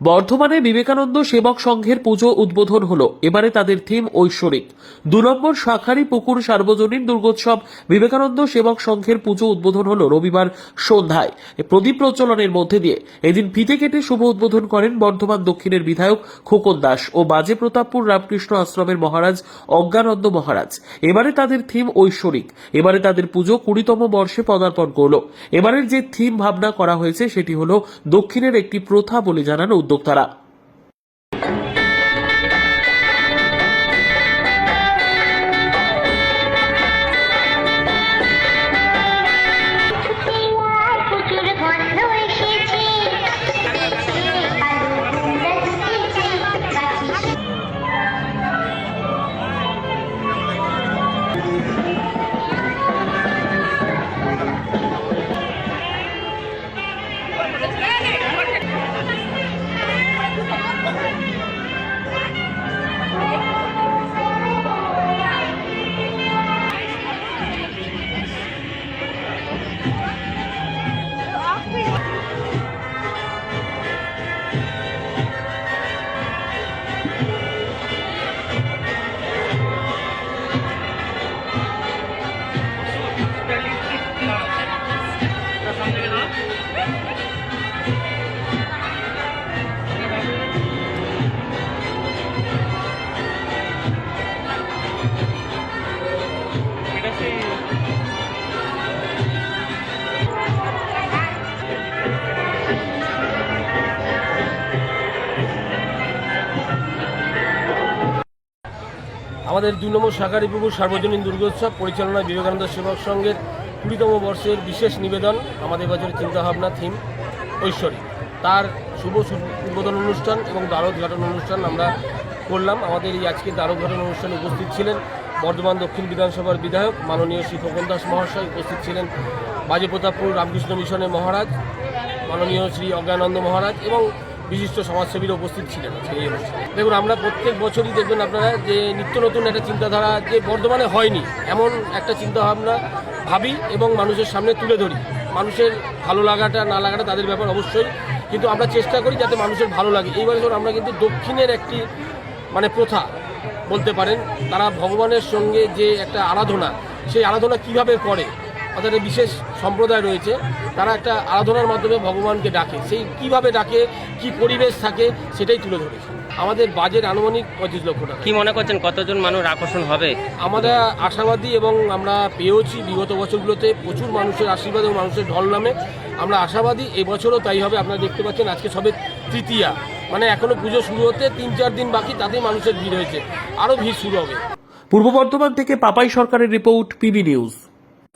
বর্ধমানে বিবেকানন্দ সেবক সংঘের পুজো উদ্বোধন হলো। এবারে তাদের থিম ঐশ্বরিক। দু নম্বর শাখারি পুকুর সার্বজনীন দুর্গোৎসব বিবেকানন্দ সেবক সংঘের পুজো উদ্বোধন হলো রবিবার সন্ধ্যায়। প্রদীপ প্রচলনের মধ্যে দিয়ে। এদিন ফিতে কেটে শুভ উদ্বোধন করেন বর্ধমান দক্ষিণের বিধায়ক খোকন দাস ও বাজে প্রতাপপুর রামকৃষ্ণ আশ্রমের মহারাজ অজ্ঞানন্দ মহারাজ। এবারে তাদের থিম ঐশ্বরিক। এবারে তাদের পুজো কুড়িতম বর্ষে পদার্পণ করল। এবারের যে থিম ভাবনা করা হয়েছে সেটি হলো দক্ষিণের একটি প্রথা বলে জানান উদ্যোক্তারা আমাদের দুই নম্বর শাকারিপুকুর সার্বজনীন দুর্গোৎসব, পরিচালনা বিবেকানন্দ সেবক সংঘের কুড়িতম বর্ষের বিশেষ নিবেদন, আমাদের বছরের চিন্তাভাবনা থিম ঐশ্বরী তার শুভ শুভ- উদ্বোধন অনুষ্ঠান এবং দ্বারোদ্ঘাটন অনুষ্ঠান আমরা করলাম। আমাদের এই আজকে দ্বারোদ্ঘাটন অনুষ্ঠানে উপস্থিত ছিলেন বর্ধমান দক্ষিণ বিধানসভার বিধায়ক মাননীয় শ্রী খোকন দাস মহাশয়, উপস্থিত ছিলেন বাজে প্রতাপপুর রামকৃষ্ণ মিশনের মহারাজ, মাননীয় শ্রী অজ্ঞানন্দ মহারাজ এবং বিশিষ্ট সমাজসেবীরা উপস্থিত ছিলেন এই অনুষ্ঠানে। দেখুন, আমরা প্রত্যেক বছরই দেখবেন আপনারা যে নিত্য নতুন একটা চিন্তাধারা যে বর্ধমানে হয়নি, এমন একটা চিন্তাভাবনা ভাবি এবং মানুষের সামনে তুলে ধরি। মানুষের ভালো লাগাটা, না লাগাটা তাদের ব্যাপার অবশ্যই, কিন্তু আমরা চেষ্টা করি যাতে মানুষের ভালো লাগে। এই বছর আমরা কিন্তু দক্ষিণের একটি মানে প্রথা বলতে পারেন, তারা ভগবানের সঙ্গে যে একটা আরাধনা, সেই আরাধনা কীভাবে করে তাদের একটা বিশেষ সম্প্রদায় রয়েছে তারা একটা আরাধনার মাধ্যমে ভগবানকে ডাকে। সেই কীভাবে ডাকে কি পরিবেশ থাকে সেটাই তুলে ধরেছে। আমাদের বাজেট আনুমানিক পঁচিশ লক্ষ টাকা। কি মনে করছেন কতজন মানুষ আকর্ষণ হবে? আমরা আশাবাদী এবং আমরা পেয়েওছি বিগত বছরগুলোতে প্রচুর মানুষের আশীর্বাদ এবং মানুষের ঢল নামে। আমরা আশাবাদী এবছরও তাই হবে আপনারা দেখতে পাচ্ছেন আজকে সবে তৃতীয়া। মানে এখনও পুজো শুরু হতে তিন চার দিন বাকি তাতেই মানুষের ভিড় হয়েছে। আরও ভিড় শুরু হবে। পূর্ব বর্ধমান থেকে পাপাই সরকারের report P B news.